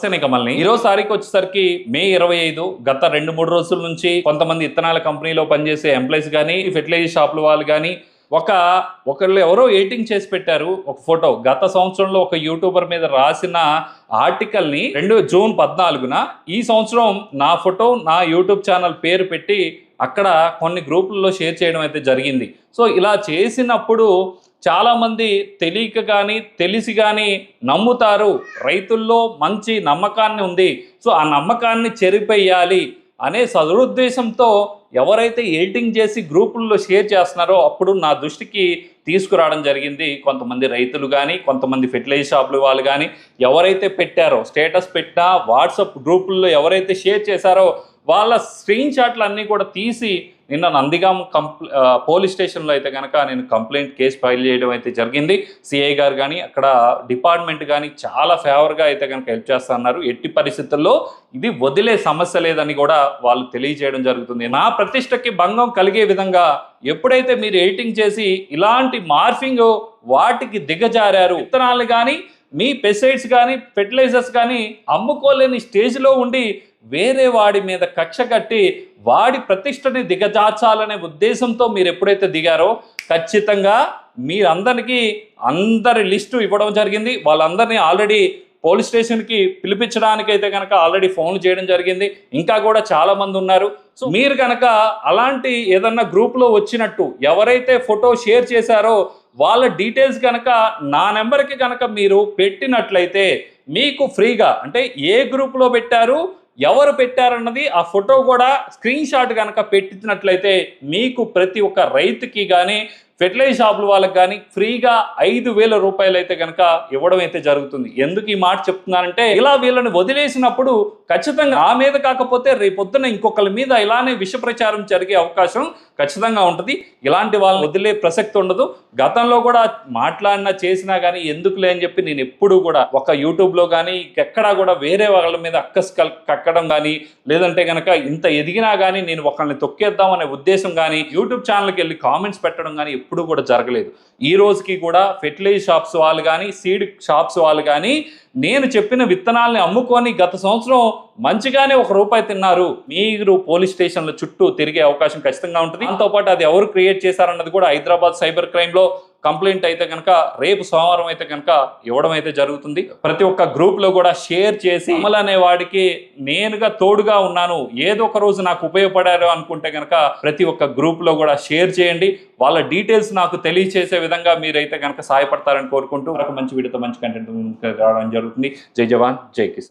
కమల్ని ఈ రోజు తారీఖు వచ్చేసరికి మే ఇరవై ఐదు గత రెండు మూడు రోజుల నుంచి కొంతమంది ఇత్తనాల కంపెనీలో పనిచేసే ఎంప్లాయీస్ కానీ ఫెర్టిలైజర్ షాపుల వాళ్ళు కానీ ఒక ఒకళ్ళు ఎవరో ఎడిటింగ్ చేసి పెట్టారు ఒక ఫోటో. గత సంవత్సరంలో ఒక యూట్యూబర్ మీద రాసిన ఆర్టికల్ని రెండు జూన్ పద్నాలుగున ఈ సంవత్సరం నా ఫోటో నా యూట్యూబ్ ఛానల్ పేరు పెట్టి అక్కడ కొన్ని గ్రూపుల్లో షేర్ చేయడం అయితే జరిగింది. సో ఇలా చేసినప్పుడు చాలామంది తెలియక కానీ తెలిసి కానీ నమ్ముతారు. రైతుల్లో మంచి నమ్మకాన్ని ఉంది. సో ఆ నమ్మకాన్ని చెరిపేయాలి అనే సదురుద్దేశంతో ఎవరైతే ఎడిటింగ్ చేసి గ్రూపుల్లో షేర్ చేస్తున్నారో అప్పుడు నా దృష్టికి తీసుకురావడం జరిగింది. కొంతమంది రైతులు కానీ కొంతమంది ఫెర్టిలైజర్ షాపులు వాళ్ళు కానీ ఎవరైతే పెట్టారో స్టేటస్ పెట్టినా వాట్సాప్ గ్రూపుల్లో ఎవరైతే షేర్ చేశారో వాళ్ళ స్క్రీన్ షాట్లు అన్నీ కూడా తీసి నిన్న నందిగాం కంప్ల పోలీస్ స్టేషన్లో అయితే కనుక నేను కంప్లైంట్ కేసు ఫైల్ చేయడం అయితే జరిగింది. సిఐ గారు కానీ అక్కడ డిపార్ట్మెంట్ కానీ చాలా ఫేవర్గా అయితే కనుక హెల్ప్ చేస్తున్నారు ఎట్టి పరిస్థితుల్లో ఇది వదిలే సమస్య లేదని కూడా వాళ్ళు తెలియజేయడం జరుగుతుంది. నా ప్రతిష్టకి భంగం కలిగే విధంగా ఎప్పుడైతే మీరు ఎడిటింగ్ చేసి ఇలాంటి మార్ఫింగ్ వాటికి దిగజారారు విత్తనాలు కానీ మీ పెస్టిసైడ్స్ కానీ ఫెర్టిలైజర్స్ కానీ అమ్ముకోలేని స్టేజ్లో ఉండి వేరే వాడి మీద కక్ష కట్టి వాడి ప్రతిష్టని దిగజార్చాలనే ఉద్దేశంతో మీరు ఎప్పుడైతే దిగారో ఖచ్చితంగా మీరందరికీ అందరి లిస్టు ఇవ్వడం జరిగింది. వాళ్ళందరినీ ఆల్రెడీ పోలీస్ స్టేషన్కి పిలిపించడానికి అయితే కనుక ఆల్రెడీ ఫోన్ చేయడం జరిగింది. ఇంకా కూడా చాలా మంది ఉన్నారు. సో మీరు కనుక అలాంటి ఏదన్నా గ్రూప్లో వచ్చినట్టు ఎవరైతే ఫోటో షేర్ చేశారో వాళ్ళ డీటెయిల్స్ కనుక నా నెంబర్కి కనుక మీరు పెట్టినట్లయితే మీకు ఫ్రీగా అంటే ఏ గ్రూప్లో పెట్టారు ఎవరు పెట్టారన్నది ఆ ఫోటో కూడా స్క్రీన్ షాట్ కనుక పెట్టినట్లయితే మీకు ప్రతి ఒక్క రైతుకి కానీ ఫెర్టిలైజ్ షాపుల వాళ్ళకి కానీ ఫ్రీగా ఐదు వేల రూపాయలు అయితే కనుక ఇవ్వడం అయితే జరుగుతుంది. ఎందుకు ఈ మాట చెప్తున్నానంటే ఇలా వీళ్ళని వదిలేసినప్పుడు ఖచ్చితంగా ఆ మీద కాకపోతే రేపొద్దున ఇంకొకరి మీద ఇలానే విష ప్రచారం జరిగే అవకాశం ఖచ్చితంగా ఉంటుంది. ఇలాంటి వాళ్ళని వదిలే ప్రసక్తి ఉండదు. గతంలో కూడా మాట్లాడినా చేసినా కానీ ఎందుకులే అని చెప్పి నేను ఎప్పుడు కూడా ఒక యూట్యూబ్లో కానీ ఎక్కడా కూడా వేరే వాళ్ళ మీద అక్కస్ కల్- కక్కడం కానీ లేదంటే కనుక ఇంత ఎదిగినా కానీ నేను ఒకళ్ళని తొక్కేద్దాం అనే ఉద్దేశం కానీ యూట్యూబ్ ఛానల్కి వెళ్ళి కామెంట్స్ పెట్టడం కానీ ఎప్పుడు కూడా జరగలేదు. ఈ రోజుకి కూడా ఫెర్టిలైజ్ షాప్స్ వాళ్ళు కానీ సీడ్ షాప్స్ వాళ్ళు కానీ నేను చెప్పిన విత్తనాల్ని అమ్ముకొని గత సంవత్సరం మంచిగానే ఒక రూపాయి తిన్నారు. మీరు పోలీస్ స్టేషన్ల చుట్టూ తిరిగే అవకాశం ఖచ్చితంగా ఉంటుంది. దాంతోపాటు అది ఎవరు క్రియేట్ చేశారన్నది కూడా హైదరాబాద్ సైబర్ క్రైమ్లో కంప్లైంట్ అయితే కనుక రేపు సోమవారం అయితే కనుక ఇవ్వడం అయితే జరుగుతుంది. ప్రతి ఒక్క గ్రూప్లో కూడా షేర్ చేసి అమలు అనే వాడికి నేనుగా తోడుగా ఉన్నాను ఏదో ఒక రోజు నాకు ఉపయోగపడారు అనుకుంటే కనుక ప్రతి ఒక్క గ్రూప్లో కూడా షేర్ చేయండి. వాళ్ళ డీటెయిల్స్ నాకు తెలియచేసే విధంగా మీరైతే కనుక సహాయపడతారని కోరుకుంటూ ఒక మంచి వీడియోతో మంచి కంటెంట్ రావడం జరుగుతుంది. జై జవాన్ జై కిసాన్.